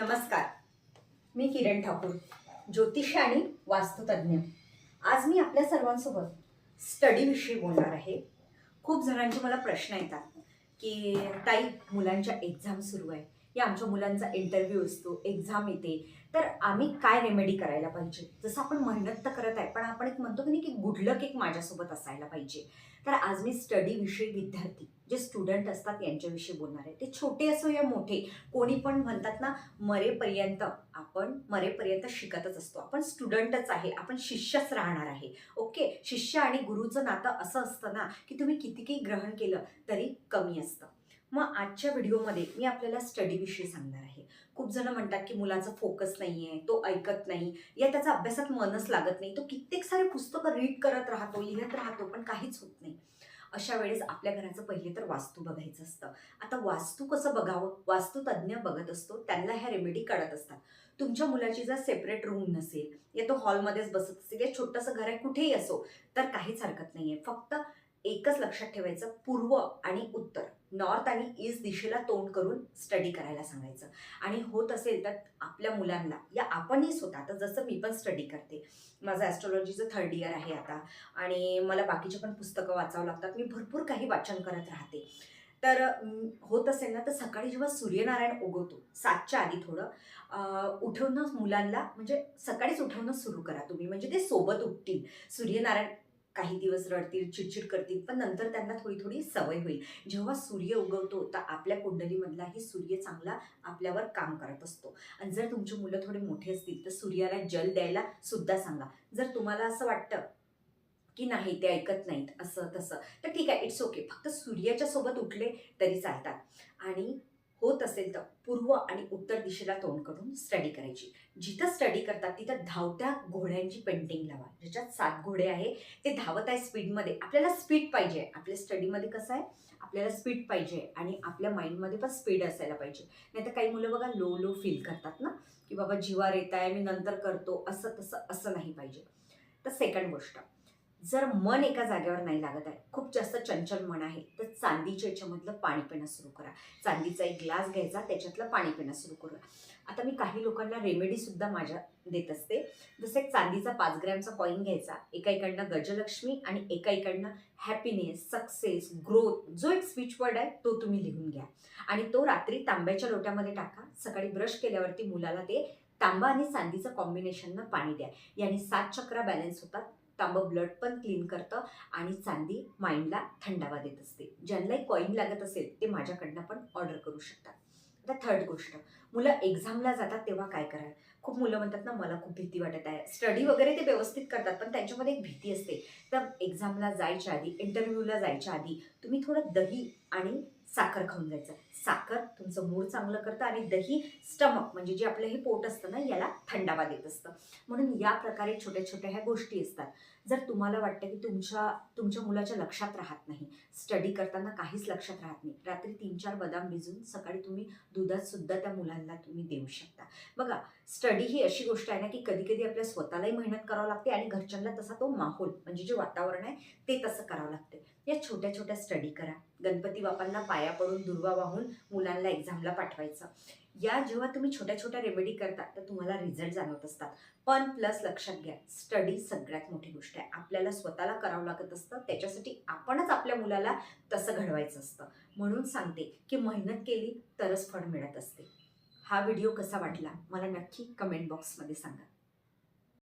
नमस्कार. मी किरण ठाकूर ज्योतिष आणि वास्तुतज्ञ आज मी आपल्या सर्वांसोबत स्टडीविषयी बोलणार आहे. खूप जणांचे मला प्रश्न येतात की ताई मुलांच्या एक्झाम सुरू आहे. या आमच्या मुलांचा इंटरव्ह्यू असतो एक्झाम येते. तर आम्ही काय रेमेडी करायला पाहिजे? जसं आपण मेहनत तर करत आहे पण आपण एक म्हणतो की नाही की गुडलक एक माझ्यासोबत असायला पाहिजे. तर आज मी स्टडीविषयी विद्यार्थी जे स्टुडंट असतात यांच्याविषयी बोलणार आहे. ते छोटे असो या मोठे कोणी पण म्हणतात ना मरेपर्यंत आपण मरेपर्यंत शिकतच असतो. आपण स्टुडंटच आहे आपण शिष्यच राहणार आहे. ओके? शिष्य आणि गुरुचं नातं असं असतं ना की तुम्ही कितीही ग्रहण केलं तरी कमी असतं. मग आजच्या व्हिडिओमध्ये मी आपल्याला स्टडीविषयी सांगणार आहे. खूप जण म्हणतात की मुलाचा फोकस नाही आहे तो ऐकत नाही. या त्याचा अभ्यासात मनच लागत नाही. तो कित्येक सारे पुस्तकं रीड करत राहतो लिहित राहतो पण काहीच होत नाही. अशा वेळेस आपल्या घराचं पहिले तर वास्तू बघायचं असतं. आता वास्तू कसं बघावं? वास्तुतज्ञ बघत असतो त्यांना ह्या रेमेडी काढत असतात. तुमच्या मुलाची जर सेपरेट रूम नसेल या तो हॉलमध्येच बसत असेल या छोटंसं घर आहे कुठेही असो तर काहीच हरकत नाही आहे फक्त एकच लक्षात ठेवायचं पूर्व आणि उत्तर. नॉर्थ आणि ईस्ट दिशेला तोंड करून स्टडी करायला सांगायचं. आणि होत असेल तर आपल्या मुलांना या आपणही स्वतः आता जसं मी पण स्टडी करते. माझं ॲस्ट्रॉलॉजीचं थर्ड इयर आहे आता. आणि मला बाकीचे पण पुस्तकं वाचावं लागतात. मी भरपूर काही वाचन करत राहते. तर होत असेल ना तर सकाळी जेव्हा सूर्यनारायण उगवतो सातच्या आधी थोडं उठवणं मुलांना म्हणजे सकाळीच उठवणं सुरू करा तुम्ही. म्हणजे ते सोबत उठतील. सूर्यनारायण काही दिवस रडतील चिडचिड करतील पण नंतर त्यांना थोडी थोडी सवय होईल. जेव्हा सूर्य उगवतो तर आपल्या कुंडलीमधलाही सूर्य चांगला आपल्यावर काम करत असतो. आणि जर तुमची मुलं थोडे मोठे असतील तर सूर्याला जल द्यायला सुद्धा सांगा. जर तुम्हाला असं वाटतं की नाही ते ऐकत नाहीत असं तसं तर ठीक आहे इट्स ओके फक्त सूर्याच्या सोबत उठले तरी चालतात. आणि होत असेल तर पूर्व आणि उत्तर दिशेला तोंड करून स्टडी करायची. जिथं स्टडी करतात तिथं धावत्या घोड्यांची पेंटिंग लावा. ज्याच्यात सात घोडे आहे ते धावत आहे स्पीडमध्ये आपल्याला स्पीड पाहिजे. आपल्या स्टडीमध्ये कसं आहे? आपल्याला स्पीड पाहिजे आणि आपल्या माइंडमध्ये पण स्पीड असायला पाहिजे. नाही तर काही मुलं बघा लो लो फील करतात ना? की बाबा जीवार येत आहे मी नंतर करतो. असं तसं असं नाही पाहिजे. तर सेकंड गोष्ट. जर मन एका जागेवर नाही लागत आहे खूप जास्त चंचल मन आहे तर चांदीच्या याच्यामधलं पाणी पिणं सुरू करा. चांदीचा एक ग्लास घ्यायचा त्याच्यातलं पाणी पिणं सुरू करा. आता मी काही लोकांना रेमेडीसुद्धा माझ्या देत असते. जसं एक चांदीचा पाच ग्रॅमचा कॉईन घ्यायचा एका इकडनं गजलक्ष्मी आणि एका इकडनं हॅपीनेस सक्सेस ग्रोथ जो एक स्विचवर्ड वर्ड आहे तो तुम्ही लिहून घ्या. आणि तो रात्री तांब्याच्या लोट्यामध्ये टाका. सकाळी ब्रश केल्यावरती मुलाला ते तांबा आणि चांदीचं कॉम्बिनेशननं पाणी द्या. याने सात चक्रा बॅलन्स होतात. तांबं ब्लड पण क्लीन करतं आणि चांदी माइंडला थंडावा देत असते. ज्यांनाही कॉईन लागत असेल ते माझ्याकडनं पण ऑर्डर करू शकतात. आता थर्ड गोष्ट मुलं एक्झामला जातात तेव्हा काय कराल खूप मुलं म्हणतात ना मला खूप भीती वाटत आहे. स्टडी वगैरे ते व्यवस्थित करतात पण त्यांच्यामध्ये एक भीती असते. तर एक्झामला जायच्या आधी इंटरव्ह्यूला जायच्या आधी तुम्ही थोडं दही आणि साखर खाऊन जायचं साखर तुमचं मूड चांगलं करतं आणि दही स्टमक म्हणजे जे आपलं हे पोट असतं ना याला थंडावा देत असतं. म्हणून या प्रकारे छोट्या छोट्या ह्या गोष्टी असतात. जर तुम्हाला वाटतं की तुमच्या तुमच्या मुलाच्या लक्षात राहत नाही स्टडी करताना काहीच लक्षात राहत नाही रात्री तीन चार बदाम भिजून सकाळी तुम्ही दुधात सुद्धा त्या मुलांना तुम्ही देऊ शकता. बघा स्टडी ही अशी गोष्ट आहे ना की कधी कधी आपल्या स्वतःलाही मेहनत करावं लागते आणि घरच्यांना तसा तो माहोल म्हणजे जे वातावरण आहे ते तसं करावं लागते. या छोट्या छोट्या स्टडी करा. गणपती बापांना पाया पडून दुर्वा वाहून मुलांना एक्झामला पाठवायचं. या जेव्हा तुम्ही छोट्या छोट्या रेमेडी करता तर तुम्हाला रिझल्ट जाणवत असतात. पण प्लस लक्षात घ्या स्टडी सगळ्यात मोठी गोष्ट आहे. आपल्याला स्वतःला करावं लागत असतं त्याच्यासाठी आपणच आपल्या मुलाला तसं घडवायचं असतं. म्हणून सांगते की मेहनत केली तरच फळ मिळत असते. हा व्हिडिओ कसा वाटला? मला नक्की कमेंट बॉक्समध्ये सांगा.